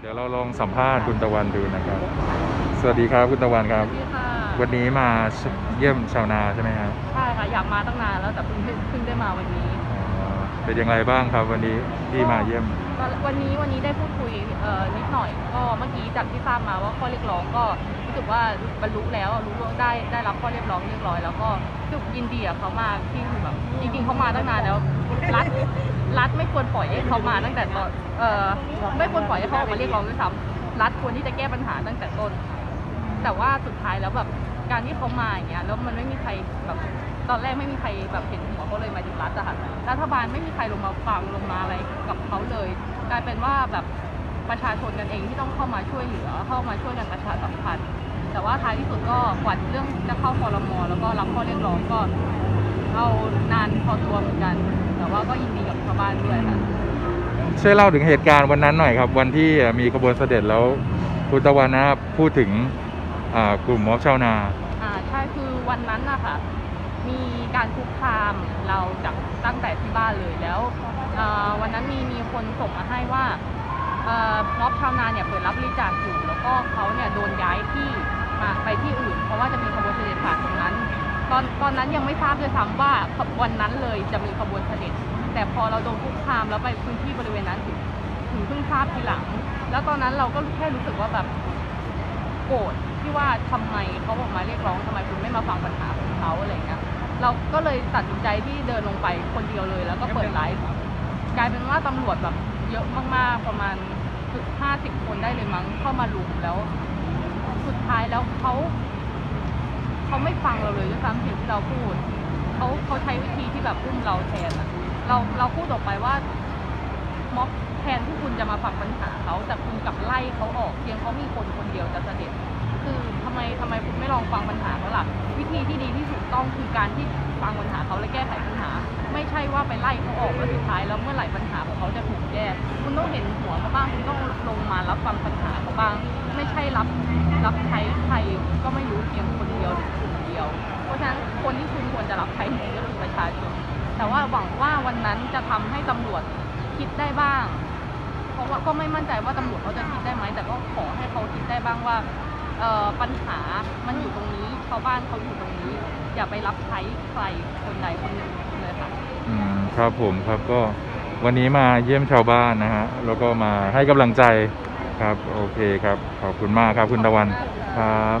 เดี๋ยวเราลองสัมภาษณ์คุณตะวันดูนะครับ สวัสดีครับคุณตะวันครับ สวัสดีค่ะวันนี้มาเยี่ยมชาวนาใช่ไหมครับใช่ค่ะอยากมาตั้งนานแล้วแต่เพิ่งเพิ่งได้มาวันนี้อ๋อเป็นอย่างไรบ้างครับวันนี้ที่มาเยี่ยม ก็วันนี้วันนี้ได้พูดคุยเอ่อนิดหน่อยก็เมื่อกี้จากที่ทราบมาว่าข้อเรียกร้องก็รู้สึกว่าบรรลุแล้วรู้ล่วงได้ได้รับข้อเรียกร้องเรียบร้อย แล้วก็รู้สึกยินดีกับเขามากที่คือแบบจริงๆ เขามาตั้งนานแล้ว รัฐรัฐไม่ควรปล่อยให้เขามาตั้งแต่ตอนเอ่อไม่ควรปล่อยให้เขาออกมาเรียกร้องด้วยซ้ำรัฐควรที่จะแก้ปัญหาตั้งแต่ต้น แต่ว่าสุดท้ายแล้วแบบการที่เขามาอย่างเงี้ยแล้วมันไม่มีใครแบบตอนแรกไม่มีใครแบบเห็นหัวเขาเลยมาถึงรัฐอะค่ะรัฐบาลไม่มีใครลงมาฟังลงมาอะไรกับเขาเลย กลายเป็นว่าแบบประชาชนกันเองที่ต้องเข้ามาช่วยเหลือ เข้ามาช่วยกันประชาสัมพันธ์แต่ว่าท้ายที่สุดก็กว่าเรื่องจะเข้าคอรมอแล้วก็รับข้อเรียกร้องก็ เอานานพอตัวเหมือนกัน แต่ว่าก็ยินดีกับชาวบ้านด้วยค่ะ ช่วยเล่าถึงเหตุการณ์วันนั้นหน่อยครับ วันที่มีขบวนเสด็จแล้วคุณตะวันนะครับพูดถึงอ่ากลุ่มม็อบชาวนาอ่าใช่คือวันนั้นนะคะมีการคุกคามเราจากตั้งแต่ที่บ้านเลยแล้วอ่าวันนั้นมีมีคนส่งมาให้ว่าเอ่อม็อบชาวนาเนี่ยเปิดรับบริจาคอยู่ แล้วก็เขาเนี่ยโดนย้ายที่มาไปที่อื่น เพราะว่าจะมีขบวนเสด็จผ่าน ตอนตอนนั้นยังไม่ทราบด้วยซ้ำว่าวันนั้นเลยจะมีขบวนเสด็จ แต่พอเราโดนคุกคามแล้วไปพื้นที่บริเวณนั้นถึงถึงเพิ่งทราบทีหลัง แล้วตอนนั้นเราก็แค่รู้สึกว่าแบบโกรธที่ว่าทำไมเขาออกมาเรียกร้องทำไมคุณไม่มาฟังปัญหาของเขาอะไรเงี้ยเราก็เลยตัดสินใจที่เดินลงไปคนเดียวเลย แล้วก็เปิดไลฟ์กลายเป็นว่าตำรวจแบบเยอะมากๆประมาณห้าสิบคนได้เลยมั้งเข้ามาลุมแล้ว สุดท้ายแล้วเขา เขาไม่ฟังเราเลยด้วยซ้ำสิ่งที่เราพูดเขาเขาใช้วิธีที่แบบอุ้มเราแทนอะเราเราพูดออกไปว่าม็อบแทนที่คุณจะมาฟังปัญหาเขาแต่คุณกลับไล่เขาออกเพียงเขามีคนคนเดียวจะเสด็จ คือทำไมทำไมคุณไม่ลองฟังปัญหาเขาล่ะวิธีที่ดีที่ถูกต้องคือการที่ฟังปัญหาเขาและแก้ไขปัญหา ไม่ใช่ว่าไปไล่เขาออกแล้วสุดท้ายแล้วเมื่อไหร่ปัญหาของเขาจะถูก แก้ คุณต้องเห็นหัวเขาบ้าง คุณต้องลงมารับฟังปัญหาเขาบ้าง ไม่ใช่รับรับใช้ใครก็ไม่รู้เพียงคนเดียวหรือกลุ่มเดียว เพราะฉะนั้นคนที่คุณควรจะรับใช้จริงๆก็คือประชาชน แต่ว่าหวังว่าวันนั้นจะทำให้ตำรวจคิดได้บ้าง เพราะว่าก็ไม่มั่นใจว่าตำรวจเขาจะคิดได้ไหม แต่ก็ขอให้เขาคิดได้บ้างว่าปัญหามันอยู่ตรงนี้ ชาวบ้านเขาอยู่ตรงนี้ อย่าไปรับใช้ใครคนใดคนหนึ่งเลยค่ะ อืม ครับผมครับก็ วันนี้มาเยี่ยมชาวบ้านนะฮะแล้วก็มาให้กำลังใจครับ โอเคครับ ขอบคุณมากครับคุณตะวันครับ